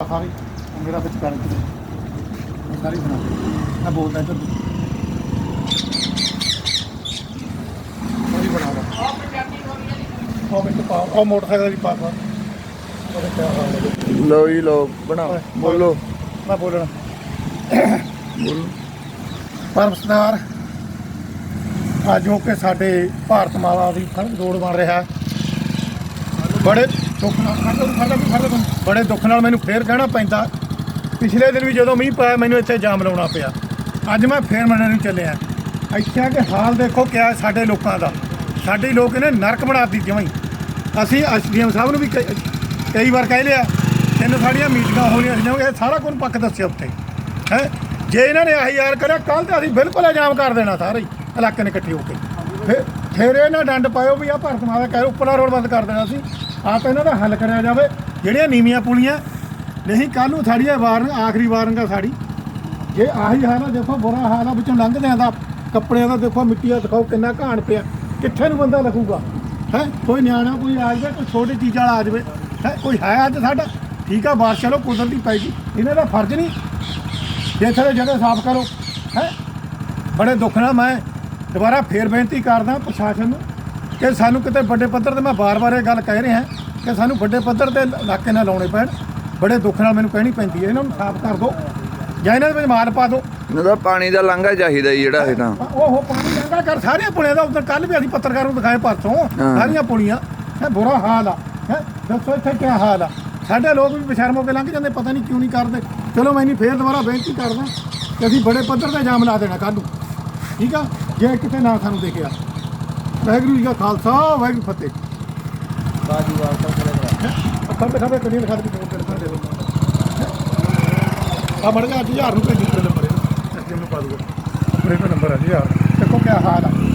ਸਾਰੀ ਮੇਰਾ ਵਿੱਚ ਕਰ ਕੇ ਸਾਰੀ ਸੁਣਾ। ਮੈਂ ਬੋਲਦਾ ਇੱਧਰ ਸਾਰੀ ਬਣਾ ਲਾ। ਉਹ ਵਿੱਚ ਪਾ। ਉਹ ਮੋਟਰਸਾਈਕਲ ਦੀ ਪਾ ਪਾ। ਉਹਦੇ ਕਿਆ ਹਾਲ ਹੈ ਲੋ ਜੀ ਲੋ ਬਣਾਓ ਬੋਲੋ। ਮੈਂ ਬੋਲਣਾ। ਬੋਲੋ। ਪਰਮਸਦਾਰ ਅੱਜ ਜੋ ਕਿ ਸਾਡੇ ਭਾਰਤ ਮਾਲਾ ਦੀ ਸੜਕ ਰੋਡ ਬਣ ਰਿਹਾ ਹੈ। ਬੜੇ ਦੁੱਖ ਨਾਲ ਖੜ੍ਹ ਲਓ, ਖੜ੍ਹ ਲਓ, ਖੜ੍ਹ ਲਓ। ਬੜੇ ਦੁੱਖ ਨਾਲ ਮੈਨੂੰ ਫੇਰ ਕਹਿਣਾ ਪੈਂਦਾ। ਪਿਛਲੇ ਦਿਨ ਵੀ ਜਦੋਂ ਮੀਂਹ ਪਿਆ ਮੈਨੂੰ ਇੱਥੇ ਜਾਮ ਲਾਉਣਾ ਪਿਆ। ਅੱਜ ਮੈਂ ਫੇਰ ਮੰਨਣ ਨੂੰ ਚੱਲਿਆ। ਇੱਥੇ ਆ ਕੇ ਹਾਲ ਦੇਖੋ ਕਿਆ ਸਾਡੇ ਲੋਕਾਂ ਦਾ। ਸਾਡੇ ਲੋਕ ਇਹਨੇ ਨਰਕ ਬਣਾ ਦਿੱਤੀ ਜਮਾਂ ਹੀ। ਅਸੀਂ ਐਸਡੀਐਮ ਸਾਹਿਬ ਨੂੰ ਵੀ ਕਈ- ਕਈ ਵਾਰ ਕਹਿ ਲਿਆ ਤਿੰਨ ਸਾਡੀਆਂ ਮੀਟਿੰਗਾਂ ਹੋਣੀਆਂ ਸੀ ਇਹ ਸਾਰਾ ਕੁਝ ਪੱਕ ਦੱਸਿਆ ਉੱਥੇ ਹੈ? ਜੇ ਇਹਨਾਂ ਨੇ ਆਹੀ ਯਾਰ ਕਰਿਆ ਕੱਲ ਤੇ ਅਸੀਂ ਬਿਲਕੁਲ ਜਾਮ ਕਰ ਦੇਣਾ ਸਾਰੇ ਹੀ ਇਲਾਕੇ ਨੇ ਇਕੱਠੇ ਹੋ ਕੇ। ਫਿਰ ਫਿਰ ਇਹਨਾਂ ਡੰਡ ਪਾਇਓ ਵੀ ਆ, ਭਾਰਤ ਮਾਤਾ ਕਹਿ ਉੱਪਰਲਾ ਰੋਡ ਬੰਦ ਕਰ ਦੇਣਾ ਸੀ। ਆਪ ਇਹਨਾਂ ਦਾ ਹੱਲ ਕਰਿਆ ਜਾਵੇ। ਜਿਹੜੀਆਂ ਨੀਵੀਆਂ ਪੁਲੀਆਂ, ਨਹੀਂ ਕੱਲ ਨੂੰ ਸਾਡੀਆਂ ਵਾਰਨ ਆਖਰੀ ਵਾਰਨ ਵਾਰਨਗਾ ਸਾਡੀ। ਜੇ ਆਹੀ ਹਾਲ ਆ, ਦੇਖੋ, ਬੁਰਾ ਹਾਲ ਆ, ਵਿੱਚੋਂ ਲੰਘਦਿਆਂ ਦਾ ਕੱਪੜਿਆਂ ਦਾ ਦੇਖੋ, ਮਿੱਟੀ ਦਾ ਦਿਖਾਓ ਕਿੰਨਾ ਘਾਣ ਪਿਆ। ਕਿੱਥੇ ਨੂੰ ਬੰਦਾ ਲੱਗੂਗਾ ਹੈ? ਕੋਈ ਨਿਆਣਾ, ਕੋਈ ਆ ਜਾਵੇ ਕੋਈ ਛੋਟੀ ਚੀਜ਼ ਵਾਲਾ ਆ ਜਾਵੇ। ਹੈ? ਕੋਈ ਹੈ ਅੱਜ ਸਾਡਾ? ਠੀਕ ਆ ਬਾਤ ਚਲੋ ਕੁਦਰਤੀ ਪੈ ਗਈ। ਇਹਨਾਂ ਦਾ ਫਰਜ਼ ਨਹੀਂ। ਜੇ ਇੱਥੇ ਜਗ੍ਹਾ ਸਾਫ਼ ਕਰੋ। ਹੈ? ਬੜੇ ਦੁੱਖ ਨਾਲ ਮੈਂ ਦੁਬਾਰਾ ਫੇਰ ਬੇਨਤੀ ਕਰਦਾ ਪ੍ਰਸ਼ਾਸਨ ਨੂੰ ਕਿ ਸਾਨੂੰ ਕਿਤੇ ਵੱਡੇ ਪੱਧਰ ਤੇ ਮੈਂ ਬਾਰ-ਬਾਰ ਇਹ ਗੱਲ ਕਹਿ ਰਿਹਾ ਕਿ ਸਾਨੂੰ ਵੱਡੇ ਪੱਧਰ ਤੇ ਇਲਾਕੇ ਨਾਲ ਲਾਉਣੇ ਪੈਣ। ਬੜੇ ਦੁੱਖ ਨਾਲ ਮੈਨੂੰ ਕਹਿਣੀ ਪੈਂਦੀ ਹੈ। ਇਹਨਾਂ ਨੂੰ ਸਾਫ਼ ਕਰ ਦਿਓ ਜਾਂ ਇਹਨਾਂ ਦੇ ਵਿੱਚ ਮਾਲ ਪਾ ਦਿਓ। ਇਹਨਾਂ ਦਾ ਪਾਣੀ ਦਾ ਲਾਂਘਾ ਚਾਹੀਦਾ ਜੀ ਜਿਹੜਾ ਇਹ ਤਾਂ। ਉਹ ਪਾਣੀ ਲੰਗਾ ਕਰ। ਸਾਰੀਆਂ ਪੁਲੀਆਂ ਦਾ ਉਧਰ ਕੱਲ ਵੀ ਅਸੀਂ ਪੱਤਰਕਾਰ ਨੂੰ ਦਿਖਾਏ ਪਰਸੋਂ। ਸਾਰੀਆਂ ਪੁਲੀਆਂ ਹੈ ਬੁਰਾ ਹਾਲ ਆ। ਹੈ ਦੱਸੋ ਇੱਥੇ ਕੀ ਹਾਲ ਆ? ਸਾਡੇ ਲੋਕ ਵੀ ਬਸ਼ਰਮ ਹੋ ਕੇ ਲੰਘ ਜਾਂਦੇ ਪਤਾ ਨਹੀਂ ਕਿਉਂ ਨਹੀਂ ਕਰਦੇ। ਚਲੋ ਮੈਂ ਨਹੀਂ ਫੇਰ ਦੁਬਾਰਾ ਬੇਨਤੀ ਕਰਦਾ ਕਿ ਅਸੀਂ ਬੜੇ ਪੱਧਰ ਤੇ ਜਾਮ ਲਾ ਦੇਣਾ ਕੱਲ ਨੂੰ। ਠੀਕ ਆ? ਜੇ ਕਿਤੇ ਨਾ ਸਾਨੂੰ ਦੇਖਿਆ। ਵਾਹਿਗੁਰੂ ਜੀ ਕਾ ਖਾਲਸਾ ਵਾਹਿਗੁਰੂ ਫਤਿਹ। ਬਾਜੂ ਵਾਸਤਾ ਚਲੇ ਖੰਬੇ ਖੰਬੇ ਕਨੀ ਲਿਖਾ ਦੇ ਫੋਨ ਕਰ ਦੇ ਆ ਮੜ ਜਾ 1000 ਰੁਪਏ ਦਿੱਤੇ ਨੰਬਰ ਨੂੰ ਪਾ ਦੂਗਾ। ਕੋਲ ਨੰਬਰ ਹੈ 1000 ਦੇਖੋ ਕੀ ਹਾਲ ਆ।